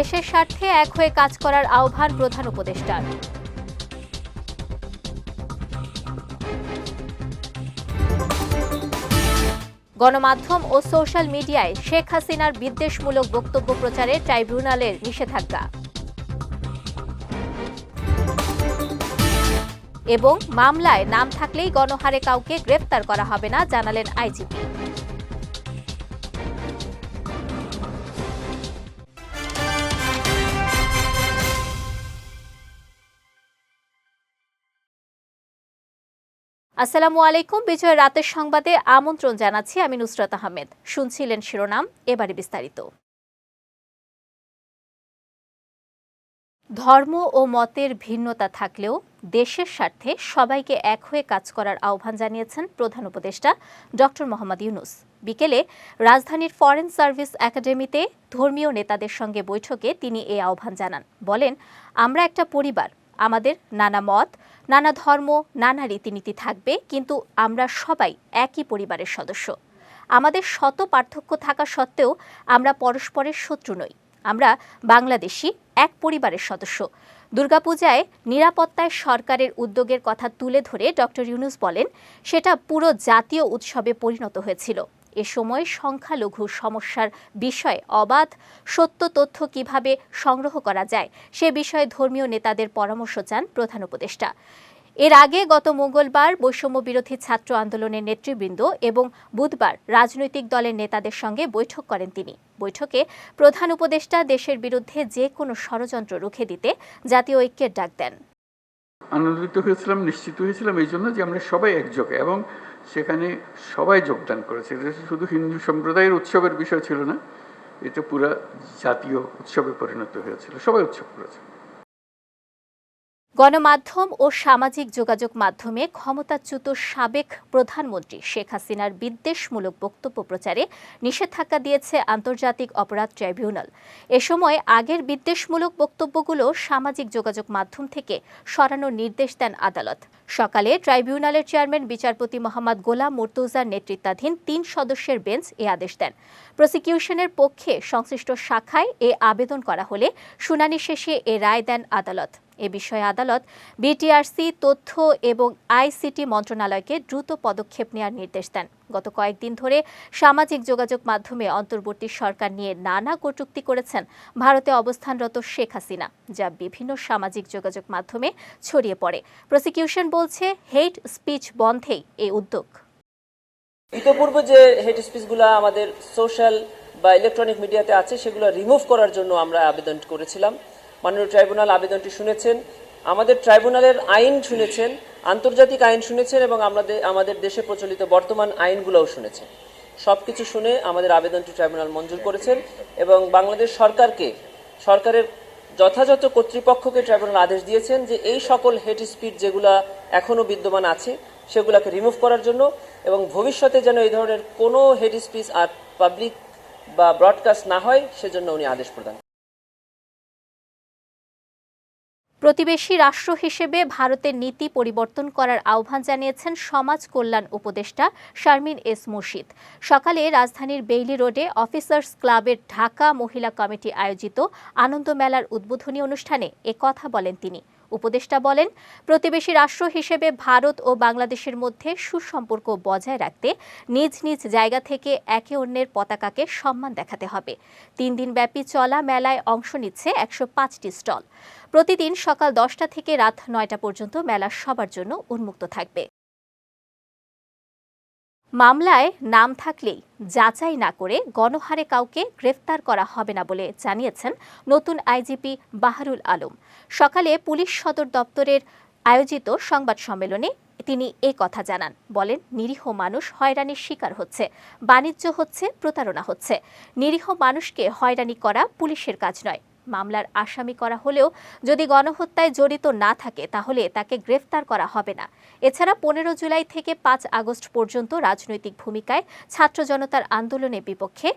দেশের স্বার্থে এক হয়ে কাজ করার আহ্বান প্রধান উপদেষ্টার। গণমাধ্যম ও সোশ্যাল মিডিয়ায় শেখ হাসিনার বিদ্বেষমূলক বক্তব্য প্রচারে ট্রাইব্যুনালের নিষেধাজ্ঞা। এবং মামলায় নাম থাকলেই গণহারে কাউকে গ্রেফতার করা হবে না, জানালেন আইজিপি। আসসালামু আলাইকুম। বিজয় রাতের সংবাদে আমন্ত্রণ জানাচ্ছি আমি নুসরাত আহমেদ। শুনছিলেন শিরোনাম, এবারে বিস্তারিত। ধর্ম ও মতের ভিন্নতা থাকলেও দেশের স্বার্থে সবাইকে এক হয়ে কাজ করার আহ্বান জানিয়েছেন প্রধান উপদেষ্টা ডক্টর মোহাম্মদ ইউনুস। বিকেলে রাজধানীর ফরেন সার্ভিস একাডেমিতে ধর্মীয় নেতাদের সঙ্গে বৈঠকে তিনি এই আহ্বান জানান। বলেন, আমরা একটা পরিবার আমাদের নানা মত, নানা ধর্ম, নানা রীতিনীতি থাকবে, কিন্তু আমরা সবাই একই পরিবারের সদস্য। আমাদের শত পার্থক্য থাকা সত্ত্বেও আমরা পরস্পরের শত্রু নই। আমরা বাংলাদেশি, এক পরিবারের সদস্য। দুর্গাপূজায় নিরাপত্তায় সরকারের উদ্যোগের কথা তুলে ধরে ডক্টর ইউনুস বলেন, সেটা পুরো জাতীয় উৎসবে পরিণত হয়েছিল। এ সময় সংখ্যালঘু সমস্যার বিষয়ে অবাধ সত্য তথ্য কীভাবে সংগ্রহ করা যায়, সে বিষয়ে ধর্মীয় নেতাদের পরামর্শ চান প্রধান উপদেষ্টা। এর আগে গত মঙ্গলবার বৈষম্য বিরোধী ছাত্র আন্দোলনের নেতৃবৃন্দ এবং বুধবার রাজনৈতিক দলের নেতাদের সঙ্গে বৈঠক করেন তিনি। বৈঠকে প্রধান উপদেষ্টা দেশের বিরুদ্ধে যে কোনো ষড়যন্ত্র রুখে দিতে জাতীয় ঐক্যের ডাক দেন। আনন্দিত হয়েছিলাম, নিশ্চিত হয়েছিলাম এই জন্য যে আমরা সবাই একযোগে এবং সেখানে সবাই যোগদান করেছে। এটা শুধু হিন্দু সম্প্রদায়ের উৎসবের বিষয় ছিল না, এটা পুরা জাতীয় উৎসবে পরিণত হয়েছিল। সবাই উৎসব করেছে। গণমাধ্যম ও সামাজিক যোগাযোগ মাধ্যমে ক্ষমতাচ্যুত সাবেক প্রধানমন্ত্রী শেখ হাসিনার বিদ্বেষমূলক বক্তব্য প্রচারে নিষেধাজ্ঞা দিয়েছে আন্তর্জাতিক অপরাধ ট্রাইব্যুনাল। এ সময় আগের বিদ্বেষমূলক বক্তব্যগুলো সামাজিক যোগাযোগ মাধ্যম থেকে সরানোর নির্দেশ দেন আদালত। সকালে ট্রাইব্যুনালের চেয়ারম্যান, বিচারপতি মোহাম্মদ গোলাম মুর্তুজার নেতৃত্বাধীন তিন সদস্যের বেঞ্চ এ আদেশ দেন। প্রসিকিউশনের পক্ষে সংশ্লিষ্ট শাখায় এ আবেদন করা হলে শুনানি শেষে এ রায় দেন আদালত। এ বিষয়ে আদালত বিটিআরসি, তথ্য এবং আইসিটি মন্ত্রণালয়কে দ্রুত পদক্ষেপ নেওয়ার নির্দেশ দেন। গত কয়েকদিন ধরে সামাজিক যোগাযোগ মাধ্যমে অন্তর্বর্তী সরকার নিয়ে নানা কটূক্তি করেছেন ভারতে অবস্থানরত শেখ হাসিনা, যা বিভিন্ন সামাজিক যোগাযোগ মাধ্যমে ছড়িয়ে পড়ে। প্রসিকিউশন বলছে হেট স্পিচ বন্ধেই এই উদ্যোগ। ইতোপূর্বে যে হেড স্পিচগুলো আমাদের সোশ্যাল বা ইলেকট্রনিক মিডিয়াতে আছে, সেগুলো রিমুভ করার জন্য আমরা আবেদন করেছিলাম। মাননীয় ট্রাইব্যুনাল আবেদনটি শুনেছেন। আমাদের ট্রাইব্যুনালের আইন শুনেছেন, আন্তর্জাতিক আইন শুনেছেন এবং আমাদের আমাদের দেশে প্রচলিত বর্তমান আইনগুলোও শুনেছেন। সব কিছু শুনে আমাদের আবেদনটি ট্রাইব্যুনাল মঞ্জুর করেছেন এবং বাংলাদেশ সরকারকে, সরকারের যথাযথ কর্তৃপক্ষকে ট্রাইব্যুনাল আদেশ দিয়েছেন যে এই সকল হেড স্পিড যেগুলা এখনও বিদ্যমান আছে, সেগুলোকে রিমুভ করার জন্য এবং ভবিষ্যতে যেন এই ধরনের কোনো হেড স্পিচ আর পাবলিক বা ব্রডকাস্ট না হয়, সেজন্য উনি আদেশ প্রদান প্রতিবেশী রাষ্ট্র হিসেবে ভারতের নীতি পরিবর্তন করার আহ্বান জানিয়েছেন সমাজ কল্যাণ উপদেষ্টা শারমিন এস মুর্শিদ। সকালে রাজধানীর বেইলি রোডে অফিসার্স ক্লাবের ঢাকা মহিলা কমিটি আয়োজিত আনন্দ মেলার উদ্বোধনী অনুষ্ঠানে কথা বলেন তিনি। উপদেষ্টা বলেন, প্রতিবেশী রাষ্ট্র হিসেবে ভারত ও বাংলাদেশের মধ্যে সুসম্পর্ক বজায় রাখতে নিজ নিজ জায়গা থেকে একে অন্যের পতাকাকে সম্মান দেখাতে হবে। তিন দিন ব্যাপী চলা মেলায় অংশ নিচ্ছে একশো পাঁচটি স্টল। প্রতিদিন সকাল দশটা থেকে রাত নয়টা পর্যন্ত মেলা সবার জন্য উন্মুক্ত থাকবে। মামলায় নাম থাকলেই যাচাই না করে গণহারে কাউকে গ্রেফতার করা হবে না বলে জানিয়েছেন নতুন আইজিপি বাহারুল আলম। সকালে পুলিশ সদর দপ্তরের আয়োজিত সংবাদ সম্মেলনে তিনি এ কথা জানান। বলেন, নিরীহ মানুষ হয়রানির শিকার হচ্ছে, বাণিজ্য হচ্ছে, প্রতারণা হচ্ছে। নিরীহ মানুষকে হয়রানি করা পুলিশের কাজ নয়। মামলার আসামি করা হলেও যদি গণহত্যায় জড়িত না থাকে, তাহলে তাকে গ্রেফতার করা হবে না। এছাড়া পনেরো জুলাই থেকে পাঁচ আগস্ট পর্যন্ত রাজনৈতিক ভূমিকায় ছাত্র জনতার আন্দোলনের বিপক্ষে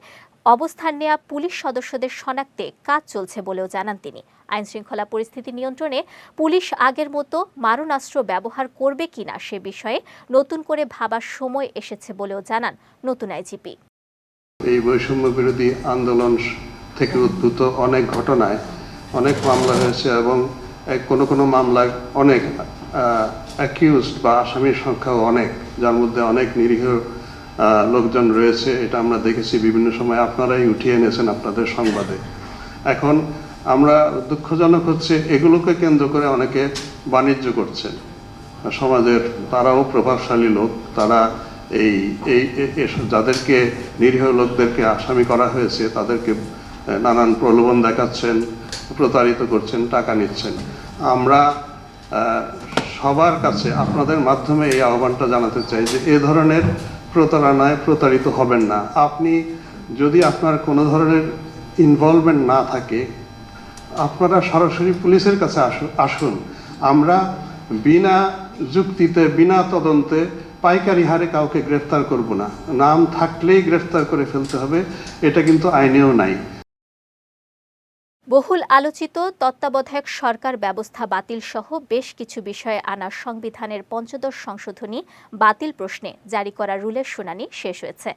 অবস্থান নেওয়া পুলিশ সদস্যদের শনাক্তে কাজ চলছে বলেও জানান তিনি। আইন শৃঙ্খলা পরিস্থিতি নিয়ন্ত্রণে পুলিশ আগের মতো মারণাস্ত্র ব্যবহার করবে কিনা সে বিষয়ে নতুন করে ভাবার সময় এসেছে বলেও জানান নতুন আইজিপি। এই বৈষম্য বিরোধী আন্দোলন থেকে উদ্ভূত অনেক ঘটনায়, অনেক মামলা হয়েছে এবং কোনো কোনো মামলায় অনেক অ্যাকিউজড বা আসামির সংখ্যাও অনেক, যার মধ্যে অনেক নিরীহ লোকজন রয়েছে, এটা আমরা দেখেছি বিভিন্ন সময়। আপনারাই উঠিয়ে এনেছেন আপনাদের সংবাদে। এখন আমরা দুঃখজনক হচ্ছে, এগুলোকে কেন্দ্র করে অনেকে বাণিজ্য করছেন। সমাজের তারাও প্রভাবশালী লোক, তারা এই এই যাদেরকে, নিরীহ লোকদেরকে আসামি করা হয়েছে, তাদেরকে নানান প্রলোভন দেখাচ্ছেন, প্রতারিত করছেন, টাকা নিচ্ছেন। আমরা সবার কাছে আপনাদের মাধ্যমে এই আহ্বানটা জানাতে চাই যে এ ধরনের প্রতারণায় প্রতারিত হবেন না। আপনি যদি আপনার কোনো ধরনের ইনভলভমেন্ট না থাকে, আপনারা সরাসরি পুলিশের কাছে আসুন আসুন। আমরা বিনা যুক্তিতে, বিনা তদন্তে পাইকারি হারে কাউকে গ্রেফতার করব না। নাম থাকলেই গ্রেফতার করে ফেলতে হবে, এটা কিন্তু আইনেও নাই। বহুল আলোচিত তত্ত্বাবধায়ক সরকার ব্যবস্থা বাতিল সহ বেশ কিছু বিষয়ে আনা সংবিধানের পঞ্চদশ সংশোধনী বাতিল প্রশ্নে জারি করা রুলের শুনানি শেষ হয়েছে।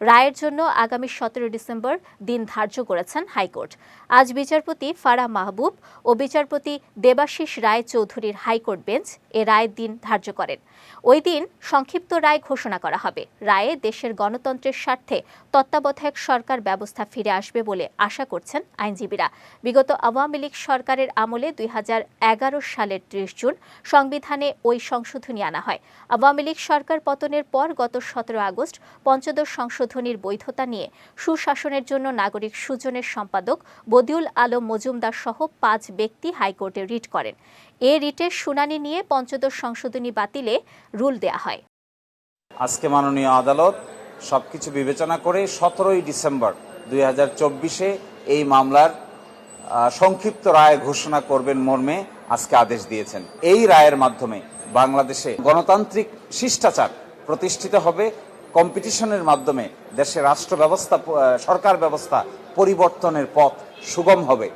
রায়ের জন্য আগামী সতেরো ডিসেম্বর দিন ধার্য করেছেন হাইকোর্ট। আজ বিচারপতি ফারা মাহবুব ও বিচারপতি দেবাশিস রায় চৌধুরীর হাইকোর্ট বেঞ্চ এ রায়ের দিন ধার্য করেন। ওই দিন সংক্ষিপ্ত রায় ঘোষণা করা হবে। রায়ে দেশের গণতন্ত্রের স্বার্থে তত্ত্বাবধায়ক সরকার ব্যবস্থা ফিরে আসবে বলে আশা করছেন আইনজীবীরা। বিগত আওয়ামী লীগ সরকারের আমলে দুই হাজার এগারো সালের ত্রিশ জুন সংবিধানে ওই সংশোধনী আনা হয়। আওয়ামী লীগ সরকার পতনের পর গত সতেরো আগস্ট পঞ্চদশ সংশোধনীর বৈধতা নিয়ে সুশাসনের জন্য নাগরিক সুজনের সম্পাদক বদিউল আলম মজুমদার সহ পাঁচ ব্যক্তি হাইকোর্টে রিট করেন। এ রিটের শুনানি নিয়ে পঞ্চদশ সংশোধনী বাতিলে রুল দেয়া হয়। আজকে মাননীয় আদালত সবকিছু বিবেচনা করে সতেরোই ডিসেম্বর দুই এই মামলার সংক্ষিপ্ত রায় ঘোষণা করবেন মর্মে আজকে আদেশ দিয়েছেন। এই রায়ের মাধ্যমে বাংলাদেশে গণতান্ত্রিক শিষ্টাচার প্রতিষ্ঠিত হবে, কম্পিটিশনের মাধ্যমে দেশের রাষ্ট্র ব্যবস্থা সরকার ব্যবস্থা পরিবর্তনের পথ সুগম হবে।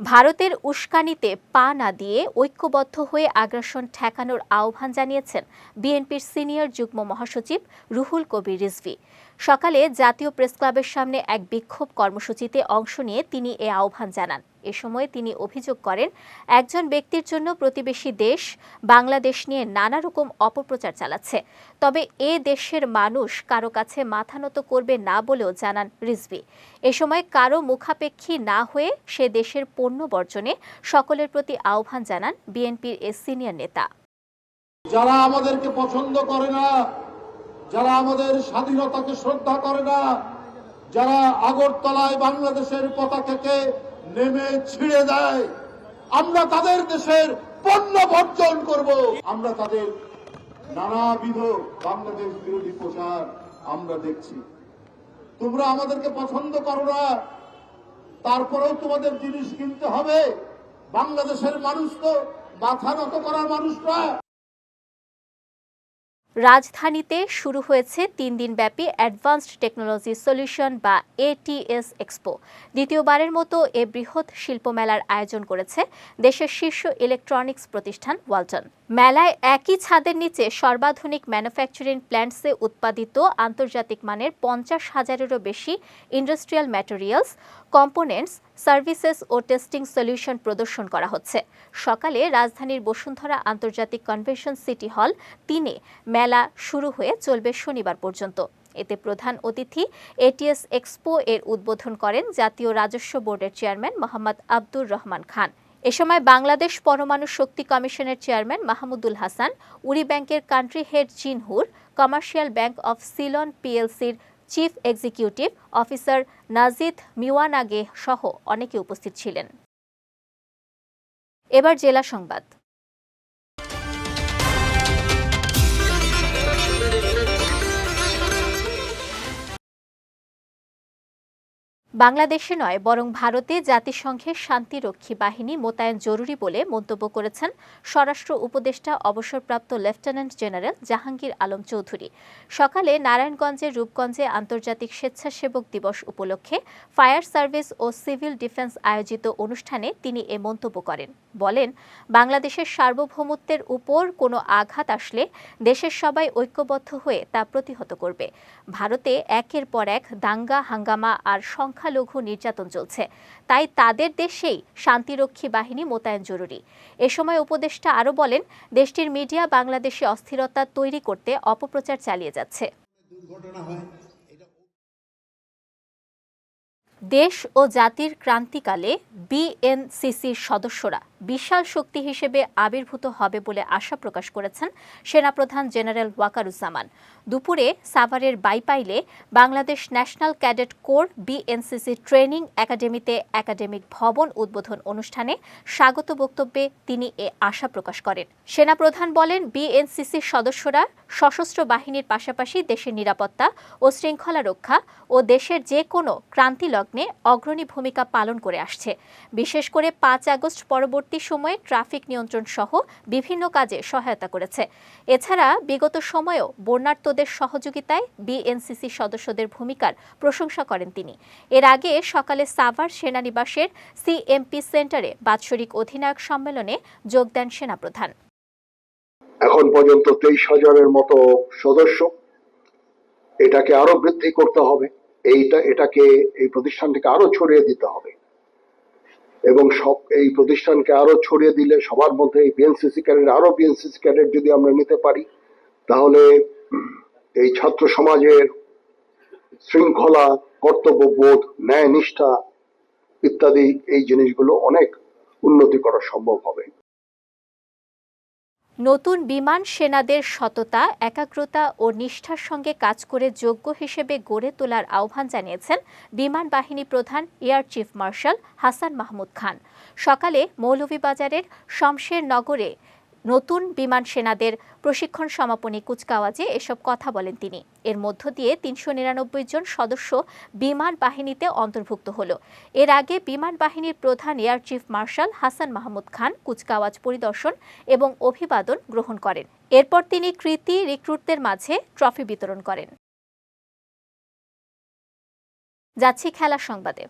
ভারতের উস্কানিতে পা না দিয়ে ঐক্যবদ্ধ হয়ে আগ্রাসন ঠেকানোর আহ্বান জানিয়েছেন বিএনপির সিনিয়র যুগ্ম মহাসচিব রুহুল কবির রিজভী। সকালে জাতীয় প্রেসক্লাবের সামনে এক বিক্ষোভ কর্মসূচিতে অংশ নিয়ে তিনি এ আহ্বান জানান। এ সময় তিনি অভিযোগ করেন, একজন ব্যক্তির জন্য প্রতিবেশী দেশ বাংলাদেশ নিয়ে নানা রকম অপপ্রচার চালাচ্ছে। তবে এ দেশের মানুষ কারও কাছে মাথা নত করবে না বলেও জানান রিজভী। এ সময় কারও মুখাপেক্ষী না হয়ে সে দেশের পণ্য বর্জনে সকলের প্রতি আহ্বান জানান বিএনপির এ সিনিয়র নেতা। যারা আমাদেরকে পছন্দ করে না, যারা আমাদের স্বাধীনতাকে শ্রদ্ধা করে না, যারা আগরতলায় বাংলাদেশের পতাকাকে নেমে ছিঁড়ে দেয় আমরা তাদের দেশের পণ্য বর্জন করব। আমরা তাদের নানাবিধ বাংলাদেশ বিরোধী প্রচার আমরা দেখছি। তোমরা আমাদেরকে পছন্দ করো না। তারপরেও তোমাদের জিনিস কিনতে হবে। বাংলাদেশের মানুষ তো মাথা নত করার মানুষ না। রাজধানীতে শুরু হয়েছে তিন দিনব্যাপী অ্যাডভান্সড টেকনোলজি সলিউশন বা এটিএস এক্সপো। দ্বিতীয়বারের মতো এ বৃহৎ শিল্পমেলার আয়োজন করেছে দেশের শীর্ষ ইলেকট্রনিক্স প্রতিষ্ঠান ওয়ালটন। মেলায় একই ছাদের নিচে সর্বাধুনিক ম্যানুফ্যাকচারিং প্ল্যান্টসে উৎপাদিত আন্তর্জাতিক মানের পঞ্চাশ হাজারেরও বেশি ইন্ডাস্ট্রিয়াল ম্যাটেরিয়ালস, কম্পোনেন্টস সার্ভিসেস ও টেস্টিং সলিউশন প্রদর্শন করা হচ্ছে। সকালে রাজধানীর বসুন্ধরা আন্তর্জাতিক কনভেনশন সিটি হল তিনে মেলা শুরু হয়ে চলবে শনিবার পর্যন্ত। এতে প্রধান অতিথি এটিএস এক্সপো এর উদ্বোধন করেন জাতীয় রাজস্ব বোর্ডের চেয়ারম্যান মোহাম্মদ আব্দুর রহমান খান। এ সময় বাংলাদেশ পরমাণু শক্তি কমিশনের চেয়ারম্যান মাহমুদুল হাসান, উরি ব্যাংকের country head জিনহুর, commercial bank of Ceylon পিএলসির chief executive officer Najid Miwanage সহ অনেকে উপস্থিত ছিলেন। এবার জেলা সংবাদ। বাংলাদেশে নয়, বরং ভারতে জাতিসংঘের শান্তিরক্ষী বাহিনী মোতায়েন জরুরি বলে মন্তব্য করেছেন স্বরাষ্ট্র উপদেষ্টা, অবসরপ্রাপ্ত লেফটেন্যান্ট জেনারেল জাহাঙ্গীর আলম চৌধুরী। সকালে নারায়ণগঞ্জের রূপগঞ্জে আন্তর্জাতিক স্বেচ্ছাসেবক দিবস উপলক্ষে ফায়ার সার্ভিস ও সিভিল ডিফেন্স আয়োজিত অনুষ্ঠানে তিনি এ মন্তব্য করেন। বলেন, বাংলাদেশের সার্বভৌমত্বের উপর কোনো আঘাত আসলে দেশের সবাই ঐক্যবদ্ধ হয়ে তা প্রতিহত করবে। ভারতে একের পর এক দাঙ্গা, হাঙ্গামা আর সংখ্যা সংখ্যালঘু নির্যাতন চলছে। তাই তাদের দেশেই শান্তিরক্ষী বাহিনী মোতায়েন জরুরি। এ সময় উপদেষ্টা আরও বলেন, দেশটির মিডিয়া বাংলাদেশে অস্থিরতা তৈরি করতে অপপ্রচার চালিয়ে যাচ্ছে। দেশ ও জাতির ক্রান্তিকালে বিএনসিসির সদস্যরা বিশাল শক্তি হিসেবে আবির্ভূত হবে বলে আশা প্রকাশ করেছেন সেনাপ্রধান জেনারেল ওয়াকারুজ্জামান। দুপুরে সাভারের বাইপাইলে Bangladesh national cadet corps BNCC training একাডেমিতে একাডেমিক ভবন উদ্বোধন অনুষ্ঠানে স্বাগত বক্তব্যে তিনি এ আশা প্রকাশ করেন। সেনাপ্রধান বলেন বিএনসিসির সদস্যরা সশস্ত্র বাহিনীর পাশাপাশি দেশের নিরাপত্তা ও শৃঙ্খলা রক্ষা ও দেশের যে কোনো ক্রান্তি লগ্নে অগ্রণী ভূমিকা পালন করে আসছে। বিশেষ করে পাঁচ আগস্ট পরবর্তী সময়ে ট্রাফিক নিয়ন্ত্রণ সহ বিভিন্ন কাজে সহায়তা করেছে। এছাড়া বিগত সময়েও বন্যার্তদের সহযোগিতায় বিএনসিসি সদস্যদের ভূমিকার প্রশংসা করেন তিনি। এর আগে সকালে সাভার সেনানিবাসের সিএমপি সেন্টারে বাৎসরিক অধিনায়ক সম্মেলনে যোগ দেন সেনাপ্রধান। এখন পর্যন্ত তেইশ হাজারের মতো সদস্য এটাকে আরও বৃদ্ধি করতে হবে। এইটা, এটাকে, এই প্রতিষ্ঠানটাকে আরও ছড়িয়ে দিতে হবে। এবং সব এই প্রতিষ্ঠানকে আরও ছড়িয়ে দিলে সবার মধ্যে এই বিএনসিসি ক্যাডেট আরও বিএনসিসি ক্যাডেট যদি আমরা নিতে পারি, তাহলে এই ছাত্র সমাজের শৃঙ্খলা কর্তব্যবোধ ন্যায় নিষ্ঠা ইত্যাদি এই জিনিসগুলো অনেক উন্নতি করা সম্ভব হবে। নতুন বিমান সেনাদের সততা, একাগ্রতা ও নিষ্ঠার সঙ্গে কাজ করে যোগ্য হিসেবে গড়ে তোলার আহ্বান জানিয়েছেন বিমান বাহিনী প্রধান air chief marshal Hasan Mahmud Khan. সকালে মৌলভীবাজারের শমশের নগরে নতুন বিমান সেনাদের প্রশিক্ষণ সমাপনী কুচকাওয়াজে এসব কথা বলেন তিনি। এর মধ্য দিয়ে তিনশো নিরানব্বই জন সদস্য বিমান বাহিনীতে অন্তর্ভুক্ত হল। এর আগে বিমান বাহিনীর প্রধান air chief marshal Hasan Mahmud Khan কুচকাওয়াজ পরিদর্শন এবং অভিবাদন গ্রহণ করেন। এরপর তিনি কৃতি রিক্রুটদের মাঝে ট্রফি বিতরণ করেন। যাচ্ছি খেলা সংবাদে।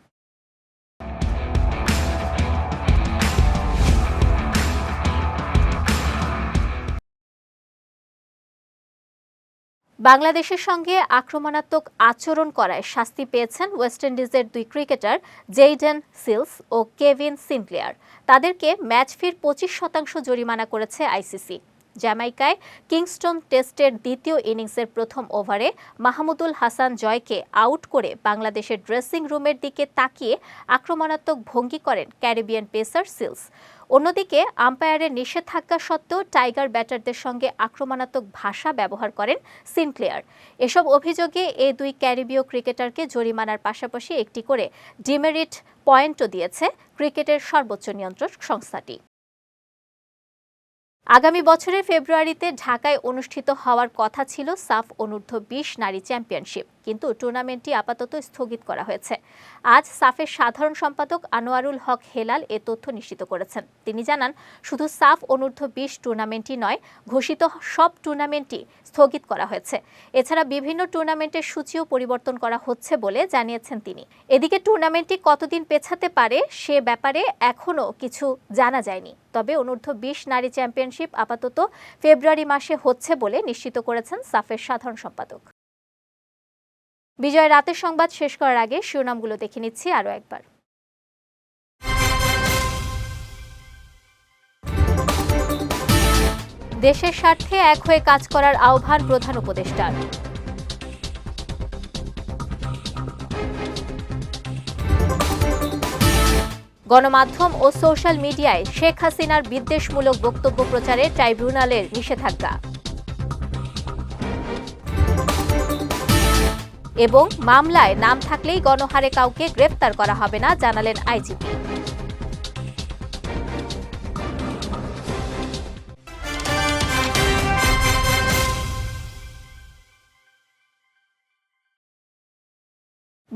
বাংলাদেশের সঙ্গে আক্রমণাত্মক আচরণ করায় শাস্তি পেয়েছেন ওয়েস্ট ইন্ডিজের দুই ক্রিকেটার জেইডেন সিলস ও কেভিন সিনক্লেয়ার। তাদেরকে ম্যাচ ফির পঁচিশ শতাংশ জরিমানা করেছে আইসিসি। জ্যামাইকায় কিংস্টন টেস্টের দ্বিতীয় ইনিংসের প্রথম ওভারে মাহমুদুল হাসান জয়কে আউট করে বাংলাদেশের ড্রেসিং রুমের দিকে তাকিয়ে আক্রমণাত্মক ভঙ্গি করেন ক্যারিবিয়ান পেসার সিলস। অন্যদিকে আম্পায়ারের নিষেধাজ্ঞা সত্ত্বেও টাইগার ব্যাটারদের সঙ্গে আক্রমণাত্মক ভাষা ব্যবহার করেন সিনক্লেয়ার। এসব অভিযোগে এই দুই ক্যারিবীয় ক্রিকেটারকে জরিমানার পাশাপাশি একটি করে ডিমেরিট পয়েন্টও দিয়েছে ক্রিকেটের সর্বোচ্চ নিয়ন্ত্রক সংস্থাটি। আগামী বছরের ফেব্রুয়ারিতে ঢাকায় অনুষ্ঠিত হওয়ার কথা ছিল সাফ অনূর্ধ্ব বিশ নারী চ্যাম্পিয়নশিপ। কিন্তু টুর্নামেন্টটি আপাতত স্থগিত করা হয়েছে। আজ সাফের সাধারণ সম্পাদক আনোয়ারুল হক হেলাল এ তথ্য নিশ্চিত করেছেন। তিনি জানান, শুধু সাফ অনূর্ধ্ব বিশ টুর্নামেন্টই নয়, ঘোষিত সব টুর্নামেন্টই স্থগিত করা হয়েছে। এছাড়া বিভিন্ন টুর্নামেন্টের সূচিও পরিবর্তন করা হচ্ছে বলে জানিয়েছেন তিনি। এদিকে টুর্নামেন্টটি কতদিন পেছাতে পারে সে ব্যাপারে এখনও কিছু জানা যায়নি। তবে অনূর্ধ্ব বিশ নারী চ্যাম্পিয়নশিপ আপাতত ফেব্রুয়ারি মাসে হচ্ছে বলে নিশ্চিত করেছেন সাফের সাধারণ সম্পাদক। বিজয় রাতের সংবাদ শেষ করার আগে শিরোনামগুলো দেখে নিচ্ছি আরও একবার। দেশের স্বার্থে এক হয়ে কাজ করার আহ্বান প্রধান উপদেষ্টার। গণমাধ্যম ও সোশ্যাল মিডিয়ায় শেখ হাসিনার বিদ্বেষমূলক বক্তব্য প্রচারে ট্রাইব্যুনালের নিষেধাজ্ঞা। এবং মামলায় নাম থাকলেই গণহারে কাউকে গ্রেফতার করা হবে না জানালেন আইজিপি।